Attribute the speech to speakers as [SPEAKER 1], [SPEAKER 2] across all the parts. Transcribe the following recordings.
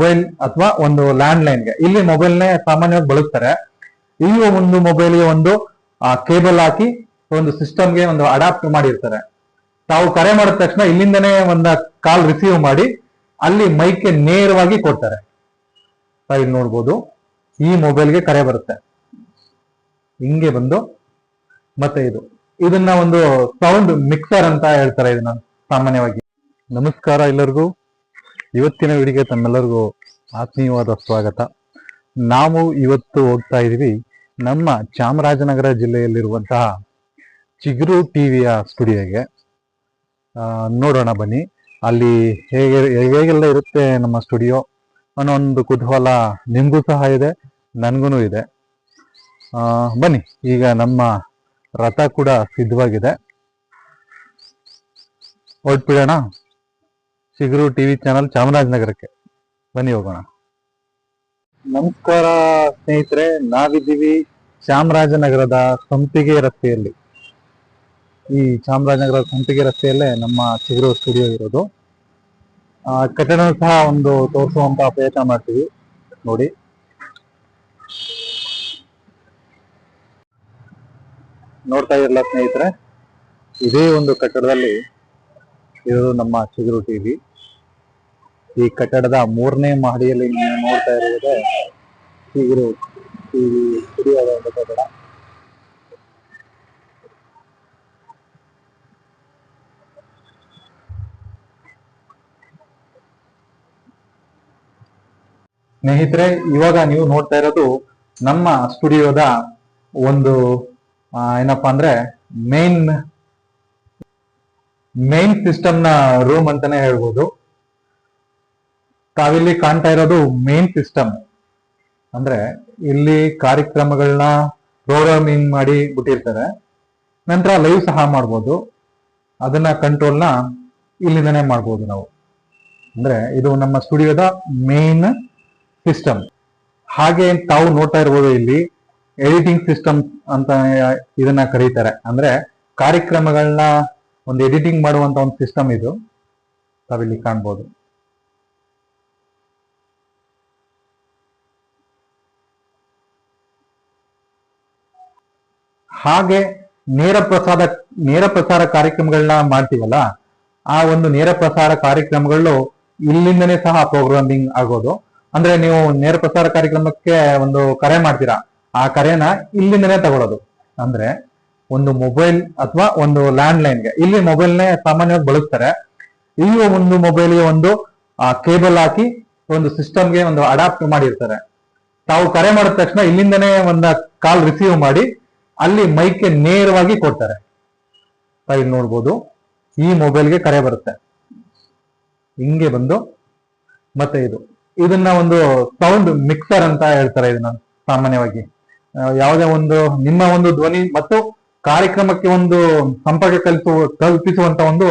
[SPEAKER 1] Mobile ಅಥವಾ ಒಂದು land ಲೈನ್ಗೆ ಇಲ್ಲಿ ಮೊಬೈಲ್ನೇ ಸಾಮಾನ್ಯವಾಗಿ ಬಳಸ್ತಾರೆ. ಈ ಒಂದು ಮೊಬೈಲ್ಗೆ ಒಂದು ಕೇಬಲ್ ಹಾಕಿ ಒಂದು ಸಿಸ್ಟಮ್ಗೆ ಒಂದು ಅಡಾಪ್ಟ್ ಮಾಡಿರ್ತಾರೆ. ತಾವು ಕರೆ ಮಾಡಿದ ತಕ್ಷಣ ಇಲ್ಲಿಂದನೇ ಒಂದು ಕಾಲ್ ರಿಸೀವ್ ಮಾಡಿ, ಅಲ್ಲಿ ಮೈಕ್ಗೆ ನೇರವಾಗಿ ಕೊಡ್ತಾರೆ. ಇಲ್ಲಿ ನೋಡ್ಬೋದು. ಈ ಮೊಬೈಲ್ಗೆ ಕರೆ ಬರುತ್ತೆ. ಹಿಂಗೆ ಬಂದು ಮತ್ತೆ ಇದು. ಇದನ್ನ ಒಂದು ಸೌಂಡ್ ಮಿಕ್ಸರ್ ಅಂತ ಹೇಳ್ತಾರೆ ಇದನ್ನ ಸಾಮಾನ್ಯವಾಗಿ. ನಮಸ್ಕಾರ ಎಲ್ಲರಿಗೂ. ಇವತ್ತಿನ ವಿಡಿಗೆ ತಮ್ಮೆಲ್ಲರಿಗೂ ಆತ್ಮೀಯವಾದ ಸ್ವಾಗತ. ನಾವು ಇವತ್ತು ಹೋಗ್ತಾ ಇದ್ದೀವಿ ನಮ್ಮ ಚಾಮರಾಜನಗರ ಜಿಲ್ಲೆಯಲ್ಲಿರುವಂತಹ ಚಿಗುರು ಟಿವಿಯ ಸ್ಟುಡಿಯೋಗೆ. ನೋಡೋಣ ಬನ್ನಿ. ಅಲ್ಲಿ ಹೇಗೆ, ಹೇಗೆಲ್ಲ ಇರುತ್ತೆ ನಮ್ಮ ಸ್ಟುಡಿಯೋ ಅನ್ನೋ ಒಂದು ಕುತೂಹಲ ನಿಮಗೂ ಸಹ ಇದೆ ನನಗೂ ಇದೆ. ಬನ್ನಿ, ಈಗ ನಮ್ಮ ರಥ ಕೂಡ ಸಿದ್ಧವಾಗಿದೆ. ಹೊರಟ್ಬಿಡೋಣ. ಚಿಗುರು ಟಿವಿ ಚಾನಲ್ ಚಾಮರಾಜನಗರಕ್ಕೆ. ಬನ್ನಿ ಹೋಗೋಣ. ನಮಸ್ಕಾರ ಸ್ನೇಹಿತರೆ, ನಾವಿದ್ದೀವಿ ಚಾಮರಾಜನಗರದ ಸಂಪಿಗೆ ರಸ್ತೆಯಲ್ಲಿ. ಈ ಚಾಮರಾಜನಗರದ ಸಂಪಿಗೆ ರಸ್ತೆಯಲ್ಲೇ ನಮ್ಮ ಚಿಗುರು ಸ್ಟುಡಿಯೋ ಇರೋದು. ಕಟ್ಟಡ ಸಹ ಒಂದು ತೋರಿಸುವಂತ ಪ್ರಯತ್ನ ಮಾಡ್ತೀವಿ. ನೋಡಿ. ನೋಡ್ತಾ ಇರಲ್ಲ ಸ್ನೇಹಿತರೆ, ಇದೇ ಒಂದು ಕಟ್ಟಡದಲ್ಲಿ ಇರೋದು ನಮ್ಮ ಚಿಗುರು ಟಿವಿ. ಈ ಕಟ್ಟಡದ ಮೂರನೇ ಮಹಡಿಯಲ್ಲಿ ನೀವು ನೋಡ್ತಾ ಇರುವುದೇ ಇವರು ಈ ಸ್ಟುಡಿಯೋದ ಒಂದು ಕಟ್ಟಡ. ಸ್ನೇಹಿತರೆ, ಇವಾಗ ನೀವು ನೋಡ್ತಾ ಇರೋದು ನಮ್ಮ ಸ್ಟುಡಿಯೋದ ಒಂದು ಏನಪ್ಪಾ ಅಂದ್ರೆ ಮೇನ್ ಮೇನ್ ಸಿಸ್ಟಮ್ನ ರೂಮ್ ಅಂತಾನೆ ಹೇಳ್ಬೋದು. ತಾವಿಲ್ಲಿ ಕಾಣ್ತಾ ಇರೋದು ಮೇನ್ ಸಿಸ್ಟಮ್ ಅಂದ್ರೆ ಇಲ್ಲಿ ಕಾರ್ಯಕ್ರಮಗಳನ್ನ ಪ್ರೋಗ್ರಾಮಿಂಗ್ ಮಾಡಿ ಬಿಟ್ಟಿರ್ತಾರೆ. ನಂತರ ಲೈವ್ ಸಹ ಮಾಡ್ಬೋದು. ಅದನ್ನ ಕಂಟ್ರೋಲ್ನ ಇಲ್ಲಿಂದನೇ ಮಾಡ್ಬೋದು ನಾವು. ಅಂದ್ರೆ ಇದು ನಮ್ಮ ಸ್ಟುಡಿಯೋದ ಮೇನ್ ಸಿಸ್ಟಮ್ ಹಾಗೆ ತಾವು ನೋಡ್ತಾ ಇರ್ಬೋದು ಇಲ್ಲಿ ಎಡಿಟಿಂಗ್ ಸಿಸ್ಟಮ್ ಅಂತ ಇದನ್ನ ಕರೀತಾರೆ. ಅಂದ್ರೆ ಕಾರ್ಯಕ್ರಮಗಳನ್ನ ಒಂದು ಎಡಿಟಿಂಗ್ ಮಾಡುವಂತ ಒಂದು ಸಿಸ್ಟಮ್ ಇದು ತಾವಿಲ್ಲಿ ಕಾಣ್ಬೋದು. ಹಾಗೆ ನೇರ ಪ್ರಸಾರ ನೇರ ಪ್ರಸಾರ ಕಾರ್ಯಕ್ರಮಗಳನ್ನ ಮಾಡ್ತೀವಲ್ಲ, ಆ ಒಂದು ನೇರ ಪ್ರಸಾರ ಕಾರ್ಯಕ್ರಮಗಳು ಇಲ್ಲಿಂದನೇ ಸಹ ಪ್ರೋಗ್ರಾಮಿಂಗ್ ಆಗೋದು. ಅಂದ್ರೆ ನೀವು ನೇರ ಪ್ರಸಾರ ಕಾರ್ಯಕ್ರಮಕ್ಕೆ ಒಂದು ಕರೆ ಮಾಡ್ತೀರಾ, ಆ ಕರೆನ ಇಲ್ಲಿಂದನೇ ತಗೊಳ್ಳೋದು ಅಂದ್ರೆ ಒಂದು ಮೊಬೈಲ್ ಅಥವಾ ಒಂದು ಲ್ಯಾಂಡ್ ಲೈನ್ಗೆ ಇಲ್ಲಿ ಮೊಬೈಲ್ನೇ ಸಾಮಾನ್ಯವಾಗಿ ಬಳಸ್ತಾರೆ. ಈ ಒಂದು ಮೊಬೈಲ್ಗೆ ಒಂದು ಕೇಬಲ್ ಹಾಕಿ ಒಂದು ಸಿಸ್ಟಮ್ಗೆ ಒಂದು ಅಡಾಪ್ಟ್ ಮಾಡಿರ್ತಾರೆ. ತಾವು ಕರೆ ಮಾಡಿದ ತಕ್ಷಣ ಇಲ್ಲಿಂದನೇ ಒಂದು ಕಾಲ್ ರಿಸೀವ್ ಮಾಡಿ ಅಲ್ಲಿ ಮೈಕ್ಗೆ ನೇರವಾಗಿ ಕೊಡ್ತಾರೆ. ಇಲ್ಲಿ ನೋಡ್ಬೋದು. ಈ ಮೊಬೈಲ್ಗೆ ಕರೆ ಬರುತ್ತೆ. ಹಿಂಗೆ ಬಂದು ಮತ್ತೆ ಇದು. ಇದನ್ನ ಒಂದು ಸೌಂಡ್ ಮಿಕ್ಸರ್ ಅಂತ ಹೇಳ್ತಾರೆ ಇದನ್ನ ಸಾಮಾನ್ಯವಾಗಿ. ಯಾವುದೇ ಒಂದು ನಿಮ್ಮ ಒಂದು ಧ್ವನಿ ಮತ್ತು ಕಾರ್ಯಕ್ರಮಕ್ಕೆ ಒಂದು ಸಂಪರ್ಕ ಕಲ್ಪು, ಕಲ್ಪಿಸುವಂತ ಒಂದು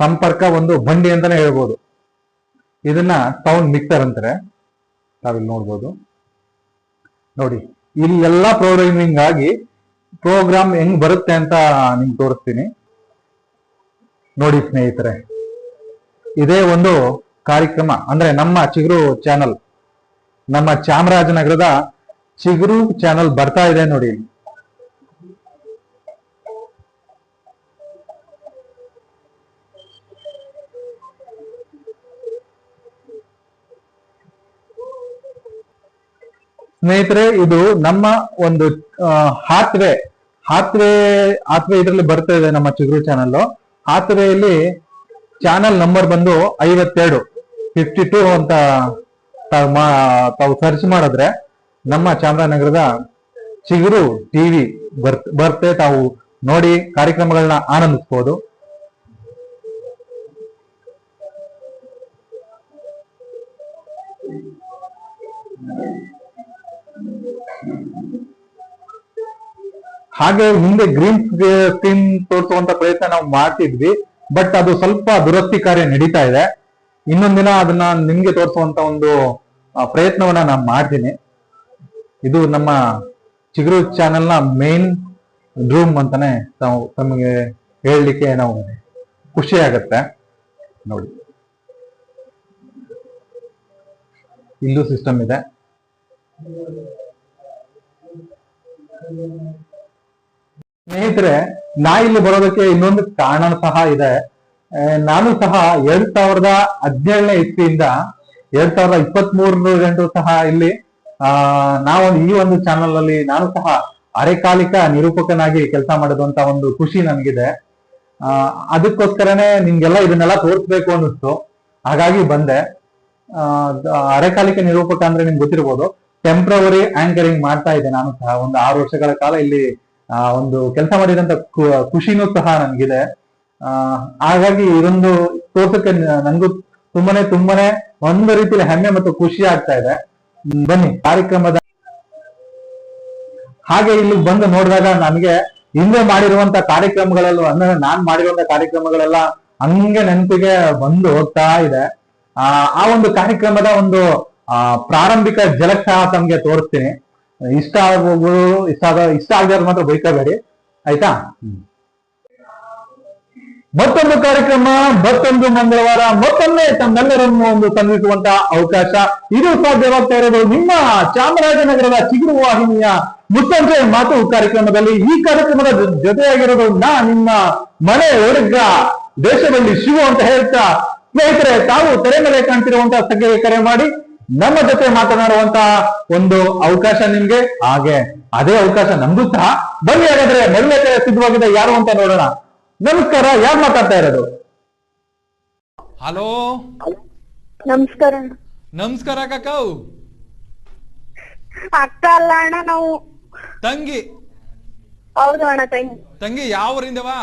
[SPEAKER 1] ಸಂಪರ್ಕ, ಒಂದು ಬಂಡಿ ಅಂತಾನೆ ಹೇಳ್ಬೋದು. ಇದನ್ನ ಸೌಂಡ್ ಮಿಕ್ಸರ್ ಅಂತಾರೆ. ತಾವಿಲ್ಲಿ ನೋಡ್ಬೋದು. ನೋಡಿ, ಇಲ್ಲಿ ಎಲ್ಲಾ ಪ್ರೋಗ್ರಾಮಿಂಗ್ ಆಗಿ ಪ್ರೋಗ್ರಾಮ್ ಹೆಂಗ್ ಬರುತ್ತೆ ಅಂತ ನಿಮ್ಗೆ ತೋರಿಸ್ತೀನಿ. ನೋಡಿ ಸ್ನೇಹಿತರೆ, ಇದೇ ಒಂದು ಕಾರ್ಯಕ್ರಮ, ಅಂದ್ರೆ ನಮ್ಮ ಚಿಗುರು ಚಾನಲ್ ನಮ್ಮ ಚಾಮರಾಜನಗರದ ಚಿಗುರು ಚಾನಲ್ ಬರ್ತಾ ಇದೆ ನೋಡಿ. ಸ್ನೇಹಿತರೆ, ಇದು ನಮ್ಮ ಒಂದು ಹಾತ್ವೆ ಹಾತ್ವೆ ಹಾತ್ವೆ ಇದರಲ್ಲಿ ಬರ್ತಾ ಇದೆ ನಮ್ಮ ಚಿಗುರು ಚಾನಲ್ ಹಾತ್ವೆಯಲ್ಲಿ ಚಾನಲ್ ನಂಬರ್ ಬಂದು ಐವತ್ತೆರಡು ಫಿಫ್ಟಿ ಟೂ ಅಂತ ತಾವು ಸರ್ಚ್ ಮಾಡಿದ್ರೆ ನಮ್ಮ ಚಾಮರಾಜನಗರದ ಚಿಗುರು ಟಿವಿ ಬರ್ತ್, ಬರ್ತೆ ತಾವು ನೋಡಿ ಕಾರ್ಯಕ್ರಮಗಳನ್ನ ಆನಂದಿಸ್ಬೋದು. ಹಾಗೆ ಹಿಂದೆ ಗ್ರೀನ್ ಸ್ಕ್ರೀನ್ ತೋರಿಸುವಂತ ಪ್ರಯತ್ನ ನಾವು ಮಾಡ್ತಿದ್ವಿ ಬಟ್ ಅದು ಸ್ವಲ್ಪ ದುರಸ್ತಿ ಕಾರ್ಯ ನಡೀತಾ ಇದೆ. ಇನ್ನೊಂದಿನ ದಿನ ಅದನ್ನ ನಿಮ್ಗೆ ತೋರಿಸುವಂತ ಒಂದು ಪ್ರಯತ್ನವನ್ನ ನಾನು ಮಾಡ್ತೀನಿ. ಇದು ನಮ್ಮ ಚಿಗುರು ಚಾನೆಲ್ನ ಮೇನ್ ರೂಮ್ ಅಂತಾನೆ ನಾವು ತಮಗೆ ಹೇಳಲಿಕ್ಕೆ ನಾವು ಖುಷಿ ಆಗತ್ತೆ. ನೋಡಿ. ಇಲ್ಲೂ ಸಿಸ್ಟಮ್ ಇದೆ. ಸ್ನೇಹಿತರೆ, ನಾ ಇಲ್ಲಿ ಬರೋದಕ್ಕೆ ಇನ್ನೊಂದು ಕಾರಣ ಸಹ ಇದೆ. ನಾನು ಸಹ ಎರಡ್ ಸಾವಿರದ ಹದಿನೇಳನೇ ಇಸ್ವಿಯಿಂದ ಎರಡ್ ಸಾವಿರದ ಇಪ್ಪತ್ತ್ ಮೂರು ಗಂಟು ಸಹ ಇಲ್ಲಿ, ಆ ನಾವೊಂದು ಈ ಒಂದು ಚಾನಲ್ ಅಲ್ಲಿ ನಾನು ಸಹ ಅರೆಕಾಲಿಕ ನಿರೂಪಕನಾಗಿ ಕೆಲಸ ಮಾಡಿದಂತ ಒಂದು ಖುಷಿ ನನಗಿದೆ ಆ, ಅದಕ್ಕೋಸ್ಕರನೇ ನಿಮ್ಗೆಲ್ಲ ಇದನ್ನೆಲ್ಲ ತೋರಿಸ್ಬೇಕು ಅನ್ನಿಸ್ತು. ಹಾಗಾಗಿ ಬಂದೆ. ಅರೆಕಾಲಿಕ ನಿರೂಪಕ ಅಂದ್ರೆ ನಿಮ್ಗೆ ಗೊತ್ತಿರ್ಬೋದು. ಟೆಂಪ್ರವರಿ ಆಂಕರಿಂಗ್ ಮಾಡ್ತಾ ಇದ್ದೆ ನಾನು ಸಹ. ಒಂದು ಆರು ವರ್ಷಗಳ ಕಾಲ ಇಲ್ಲಿ ಆ, ಒಂದು ಕೆಲಸ ಮಾಡಿದಂತ ಖುಷಿನೂ ಸಹ ನನಗಿದೆ ಹಾಗಾಗಿ ಇದೊಂದು ತೋರ್ಸಕ್ಕೆ ನನಗೂ ತುಂಬಾನೇ ತುಂಬಾನೇ ಒಂದು ರೀತಿಯಲ್ಲಿ ಹೆಮ್ಮೆ ಮತ್ತು ಖುಷಿ ಆಗ್ತಾ ಇದೆ. ಬನ್ನಿ ಕಾರ್ಯಕ್ರಮದ ಹಾಗೆ ಇಲ್ಲಿ ಬಂದು ನೋಡಿದಾಗ ನನಗೆ ಹಿಂದೆ ಮಾಡಿರುವಂತ ಕಾರ್ಯಕ್ರಮಗಳಲ್ಲೂ ಅಂದ್ರೆ ನಾನ್ ಮಾಡಿರುವಂತ ಕಾರ್ಯಕ್ರಮಗಳೆಲ್ಲ ಹಂಗೆ ನೆನಪಿಗೆ ಬಂದು ಹೋಗ್ತಾ ಇದೆ. ಆ ಒಂದು ಕಾರ್ಯಕ್ರಮದ ಒಂದು ಪ್ರಾರಂಭಿಕ ಜಲಕ್ಷ ತಮ್ಗೆ ತೋರಿಸ್ತೀನಿ. ಇಷ್ಟ ಆಗೋದು ಇಷ್ಟ ಆಗ ಇಷ್ಟ ಆಗದ ಮಾತ್ರ ಬೈಕಬೇಡಿ. ಆಯ್ತಾ? ಮತ್ತೊಂದು ಕಾರ್ಯಕ್ರಮ ಮತ್ತೊಂದು ಮಂಗಳವಾರ ಮತ್ತೊಮ್ಮೆ ತಮ್ಮೆಲ್ಲರನ್ನು ಒಂದು ಸಂಧಿಸುವಂತ ಅವಕಾಶ. ಇದು ಸಾಧ್ಯವಾಗ್ತಾ ಇರೋದು ನಿಮ್ಮ ಚಾಮರಾಜನಗರದ ಚಿಗುರು ವಾಹಿನಿಯ ಮುಸ್ಸಂಜೆ ಮಾತು ಕಾರ್ಯಕ್ರಮದಲ್ಲಿ. ಈ ಕಾರ್ಯಕ್ರಮದ ಜೊತೆಯಾಗಿರೋದು ನಾ ನಿಮ್ಮ ಮನೆ ಹುಡುಗ ದೇಶದಲ್ಲಿ ಶಿವು ಅಂತ ಹೇಳ್ತಾ ಸ್ನೇಹಿತರೆ ತಾವು ತೆರೆ ಮೇಲೆ ಕಾಣ್ತಿರುವಂತಹ ಸಂಖ್ಯೆಗೆ ಕರೆ ಮಾಡಿ. ನಮ್ಮ ಜೊತೆ ಮಾತನಾಡುವಂತ ಒಂದು ಅವಕಾಶ ನಿಮ್ಗೆ? ಹಾಗೆ. ಅದೇ ಅವಕಾಶ ನಮ್ದು ಸಹ. ಬನ್ನಿ ಹಾಗಾದ್ರೆ ಮೊದಲನೇ ಕರೆ ಸಿದ್ಧವಾಗಿದೆ ಯಾರು ಅಂತ ನೋಡೋಣ. ನಮಸ್ಕಾರ ಯಾರು ಮಾತಾಡ್ತಾ ಇರೋದು?
[SPEAKER 2] ಹಲೋ?
[SPEAKER 3] ನಮಸ್ಕಾರ.
[SPEAKER 2] ನಮಸ್ಕಾರ ಕಾಕಾವ್.
[SPEAKER 3] ಅಕ್ಕ ಅಲ್ಲ ಅಣ್ಣ ನಾವು.
[SPEAKER 2] ತಂಗಿ.
[SPEAKER 3] ಹೌದು ಅಣ್ಣ ತಂಗಿ.
[SPEAKER 2] ತಂಗಿ ಯಾವ ಊರಿಂದವಾ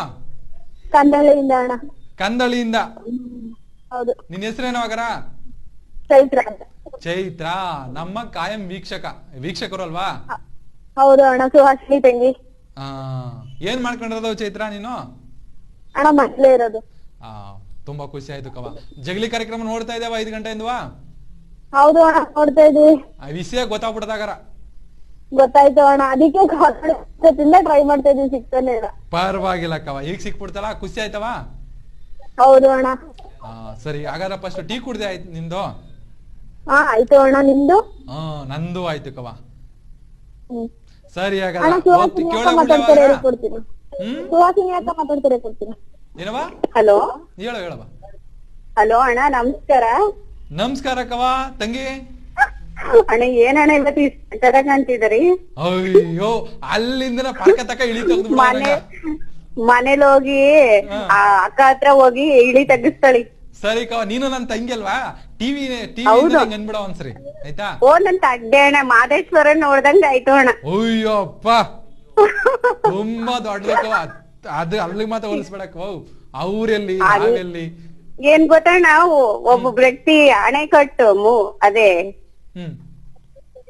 [SPEAKER 3] ಕಂದಳಿಯಿಂದ ಅಣ್ಣ.
[SPEAKER 2] ಕಂದಳಿಯಿಂದ
[SPEAKER 3] ಹೌದು.
[SPEAKER 2] ನಿನ್ನ ಹೆಸರೇನವಾಗರ
[SPEAKER 3] ಚೈತ್ರ ಅಂತ.
[SPEAKER 2] ಚೈತ್ರ ನಮ್ಮ ಕಾಯಂ ವೀಕ್ಷಕ ವೀಕ್ಷಕರು ಅಲ್ವಾ
[SPEAKER 3] ಹೌದು ಅಣ್ಣ ಸುಹಾಸಿನಿ ತಂಗಿ.
[SPEAKER 2] ಆ, ಏನ್ ಮಾಡ್ಕೊಂಡಿರೋದು ಚೈತ್ರ ನೀನು?
[SPEAKER 3] ಅಣ್ಣ ಮಕ್ಳೇ ಇರೋದು.
[SPEAKER 2] ಆ, ತುಂಬಾ ಖುಷಿ ಆಯ್ತು ಕವ ಜಗಲಿ ಕಾರ್ಯಕ್ರಮ ನೋಡ್ತಾ ಇದ್ದೇವ ಐದು ಗಂಟೆಯಿಂದವಾ?
[SPEAKER 3] ಹೌದು ಅಣ್ಣ ನೋಡ್ತಾ ಇದೀವಿ.
[SPEAKER 2] ಆ ವಿಷಯ ಗೊತ್ತಾಗ್ಬಿಡ್ತಾಗಾರ
[SPEAKER 3] ಗೊತ್ತಾಯ್ತು ಅಣ್ಣ ಅದಕ್ಕೆ ಕಾಲೇಜಿಂದ ಟ್ರೈ ಮಾಡ್ತಾ ಇದೀವಿ ಸಿಗ್ತಾನೆ ಇಲ್ಲ.
[SPEAKER 2] ಪರವಾಗಿಲ್ಲ ಕವ ಈಗ ಸಿಕ್ಬಿಡ್ತಲ್ಲ ಖುಷಿ ಆಯ್ತವಾ?
[SPEAKER 3] ಹೌದು ಅಣ್ಣ.
[SPEAKER 2] ಆ, ಸರಿ ಹಾಗಾದ್ರೆ ಫಸ್ಟ್ ಟೀ ಕುಡ್ದೆ ಆಯ್ತು ನಿಮ್ದು
[SPEAKER 3] ಹಾ ಆಯ್ತು ಅಣ್ಣ ನಿಮ್ದು?
[SPEAKER 2] ಹಾ ನಂದು ಆಯ್ತು ಕವ. ಸರಿ ಹಾಗಾದ್ರೆ ಕೇಳೋ
[SPEAKER 3] ಮಾತಾಡ್ತಾರೆ? ಕೊಡ್ತೀನಿ.
[SPEAKER 2] ಹ್ಮ್?
[SPEAKER 3] ಸುಹಾಸಿನಿ ಅಕ್ಕ ಮಾತಾಡ್ತಾರೆ ಕೊಡ್ತೀನಿ?
[SPEAKER 2] ಏನವಾ
[SPEAKER 3] ಹಲೋ?
[SPEAKER 2] ಹೇಳು ಹೇಳವ
[SPEAKER 3] ಹಲೋ ಅಣ್ಣ ನಮಸ್ಕಾರ.
[SPEAKER 2] ನಮಸ್ಕಾರ ಕವ ತಂಗಿ.
[SPEAKER 3] ಅಣ್ಣ ಏನಣ್ಣ ಇವತ್ತು ಇಷ್ಟು ಚೆನ್ನಾಗ್ ಕಾಣ್ತಿದ್ದೀರಿ
[SPEAKER 2] ಅಯ್ಯೋ ಅಲ್ಲಿಂದ ಪರ್ಕ ತಕ ಇಳಿ ತೆಗ್ದು
[SPEAKER 3] ಮನೆ ಮನೇಲಿ ಹೋಗಿ ಆ ಅಕ್ಕ ಹತ್ರ ಹೋಗಿ ಇಳಿ ತಗ್ಗಿಸ್ತಾಳಿ
[SPEAKER 2] ಸರಿ ಕವ ನೀನು ನನ್ ತಂಗಿ ಅಲ್ವಾ? TV TV. ಅನ್ಬಿಡ ಒಂದ್ಸರಿ ಆಯ್ತಾ?
[SPEAKER 3] ಓ ನನ್ ತಡ್ಡೆ ಅಣ್ಣ ಮಾದೇಶ್ವರ ನೋಡ್ದಂಗ ಆಯ್ತು ಅಣ್ಣ.
[SPEAKER 2] ಅಯ್ಯಪ್ಪ ತುಂಬಾ ದೊಡ್ಡ ಕವ ಅದು ಅಲ್ಲಿಗೆ ಮಾತ್ರ ಹೋಲಿಸ್ಬೇಡಕ್ ಅವ್ರೆಲ್ಲಿ
[SPEAKER 3] ಅಲ್ಲಿ-
[SPEAKER 2] ನಾವೆಲ್ಲಿ
[SPEAKER 3] ಏನ್ ಗೊತ್ತಣ್ಣ ನಾವು ಒಬ್ಬ ವ್ಯಕ್ತಿ ಅಣೆಕಟ್ಟು ಮು ಅದೇ.
[SPEAKER 2] ಹ್ಮ್.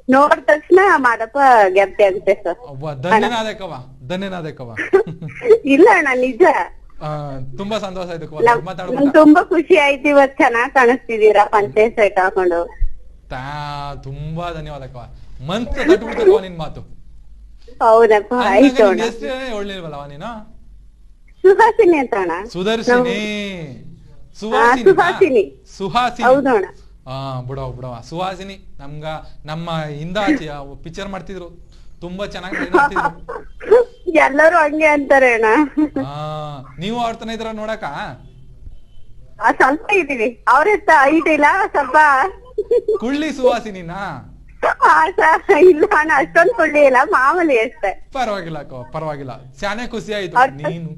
[SPEAKER 3] ನೋಡ್ ತಕ್ಷಣ ಮಾದಪ್ಪ ಗೆದ್ದೆ ಅಂತೆ ಸರ್.
[SPEAKER 2] ಒಬ್ಬ ಧನ್ಯನಾದೆ ಕವ ಧನ್ಯನಾದೆ
[SPEAKER 3] ಇಲ್ಲ ಅಣ್ಣ ನಿಜ.
[SPEAKER 2] ತುಂಬಾ ಸಂತೋಷ ಆಯ್ತು
[SPEAKER 3] ತುಂಬಾ ಖುಷಿ ಆಯ್ತು ಇವತ್ ಚೆನ್ನಾಗ್ ಕಾಣಿಸ್ತಿದೀರಾ ಪಂಚೆ ಸೆಟ್ ಹಾಕೊಂಡು.
[SPEAKER 2] ತಾ ತುಂಬಾ ಧನ್ಯವಾದ ಕವ ಮನ್ಸ ತಟ್ಬಿಡ್ತು ಕವ ನಿನ್ ಮಾತು.
[SPEAKER 3] ಹೌದಪ್ಪ ಆಯ್ತು
[SPEAKER 2] ಒಳ್ಳಿಲ್ವಲ್ಲವ ನೀನು?
[SPEAKER 3] ಸುಹಾಸಿನಿ ಅಂತ ಅಣ್ಣ.
[SPEAKER 2] ಸುದರ್ಶಿನಿ. ಸುಹಾಸಿನಿ
[SPEAKER 3] ಸುಹಾಸಿನಿ.
[SPEAKER 2] ಸುಹಾಸಿನಿ.
[SPEAKER 3] ಹೌದು ಅಣ್ಣ.
[SPEAKER 2] ಹಾ ಬಿಡವ ಬಿಡವ ಸುಹಾಸಿನಿ ನಮ್ಗ ನಮ್ಮ ಹಿಂದ ಪಿಕ್ಚರ್ ಮಾಡ್ತಿದ್ರು. ತುಂಬಾ ಚೆನ್ನಾಗಿ.
[SPEAKER 3] ಎಲ್ಲರೂ ಹಂಗೆ ಅಂತಾರೆ ಅಣ್ಣ.
[SPEAKER 2] ಆ ನೀವು ಅವ್ರ ತನ ಇದ್ರ ನೋಡಕ
[SPEAKER 3] ಸ್ವಲ್ಪ ಇದೀವಿ ಅವ್ರೆತ್ತ ಹೈಟ್ ಇಲ್ಲ ಸ್ವಲ್ಪ.
[SPEAKER 2] ಕುಳ್ಳಿ
[SPEAKER 3] ಸುವಾಸಿನಿನ ಇಲ್ಲ ಅಣ್ಣ ಅಷ್ಟೊಂದ್ ಕುಳ್ಳಿ ಇಲ್ಲ ಮಾಮೂಲಿ ಅಷ್ಟೇ.
[SPEAKER 2] ಪರವಾಗಿಲ್ಲ ಅಕ್ಕ ಪರವಾಗಿಲ್ಲ. ಶಾನೆ ಖುಷಿ ಆಯ್ತು ನೀನು.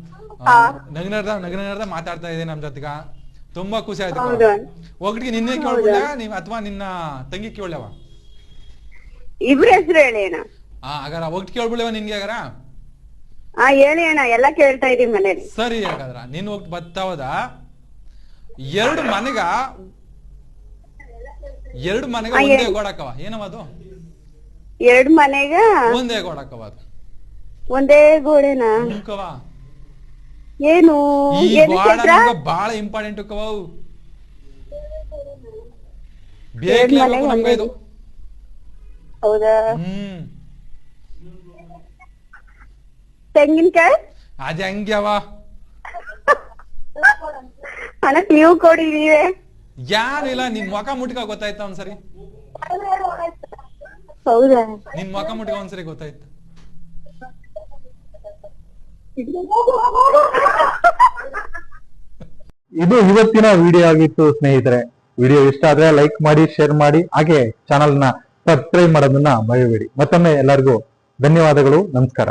[SPEAKER 2] ನಗ್ನರ್ದ ನಗ್ನರ್ದ ಮಾತಾಡ್ತಾ ಇದೆ ನಮ್ ಜೊತೆಗ. ತುಂಬಾ ಖುಷಿ ಆಯ್ತು
[SPEAKER 3] ಹೌದು.
[SPEAKER 2] ಒಗ್ಗಟ್ಟಿಗೆ ನಿನ್ನೆ ಕೇಳ್ಬಿಡ ನೀವ್ ಅಥವಾ ನಿನ್ನ ತಂಗಿ ಕೇಳವ
[SPEAKER 3] ಇಬ್ರ ಹೆಸರು ಹೇಳಿ
[SPEAKER 2] ಹಾಗಾರ ಒಗ್ಗಟ್ಟು ಕೇಳ್ಬಿಡವ ನಿನ್ಗೆ ಹಾಗಾರ?
[SPEAKER 3] ಹಾ ಹೇಳಿ ಅಣ್ಣ ಎಲ್ಲ ಕೇಳ್ತಾ ಇದೀವಿ ಮನೇಲಿ.
[SPEAKER 2] ಸರಿ ಹಾಗಾದ್ರ ನೀನ್ ಹೋಗಿ ಬರ್ತಾವದ ಎರಡು ಮನೆಗ ಎರಡು ಮನೆಗ ಒಂದೇ
[SPEAKER 3] ಹೇಳಿ.
[SPEAKER 2] ಗೋಡಕವ. ಏನವ ಅದು?
[SPEAKER 3] ಎರಡ್ ಮನೆಗ
[SPEAKER 2] ಒಂದೇ ಗೋಡಕವ ಅದು.
[SPEAKER 3] ಒಂದೇ ಗೋಡೆನಾ?
[SPEAKER 2] ಹುಂಕವ
[SPEAKER 3] ಏನು?
[SPEAKER 2] ಈ
[SPEAKER 3] ಏನು
[SPEAKER 2] ಗೋಡ ನಮ್ಗ ಬಾಳ ಇಂಪಾರ್ಟೆಂಟ್ ಕವ ಅವು. ಬೇಕೇ
[SPEAKER 3] ಎರಡ್ ಮನೆಗ್
[SPEAKER 2] ನಮ್ಗ ಇದು.
[SPEAKER 3] ಹೌದಾ?
[SPEAKER 2] ಹ್ಮ್.
[SPEAKER 3] ತೆಂಗಿನಕಾಯಿ?
[SPEAKER 2] ಅದ ಹೆಂಗ್ಯಾವ
[SPEAKER 3] ಅಣ್ಣ ನೀವು ಕೊಡಿ ನೀವೇ.
[SPEAKER 2] ಇಲ್ಲ ನಿನ್ ಮುಖ ಮುಟ್ಕ ಗೊತ್ತಾಯ್ತ ಒಂದ್ಸರಿ?
[SPEAKER 3] ಹೌದಾ?
[SPEAKER 2] ನಿನ್ ಮುಖ ಮುಟ್ಕ ಒಂದ್ಸರಿ ಗೊತ್ತಾಯ್ತು.
[SPEAKER 1] ಇದು ಇವತ್ತಿನ ವಿಡಿಯೋ ಆಗಿತ್ತು ಸ್ನೇಹಿತರೆ. ವಿಡಿಯೋ ಇಷ್ಟ ಆದ್ರೆ ಲೈಕ್ ಮಾಡಿ ಶೇರ್ ಮಾಡಿ ಹಾಗೆ ಚಾನಲ್ನ ಸಬ್ಸ್ಕ್ರೈಬ್ ಮಾಡೋದನ್ನ ಮರೆಯಬೇಡಿ ಮತ್ತೊಮ್ಮೆ ಎಲ್ಲರಿಗೂ ಧನ್ಯವಾದಗಳು ನಮಸ್ಕಾರ.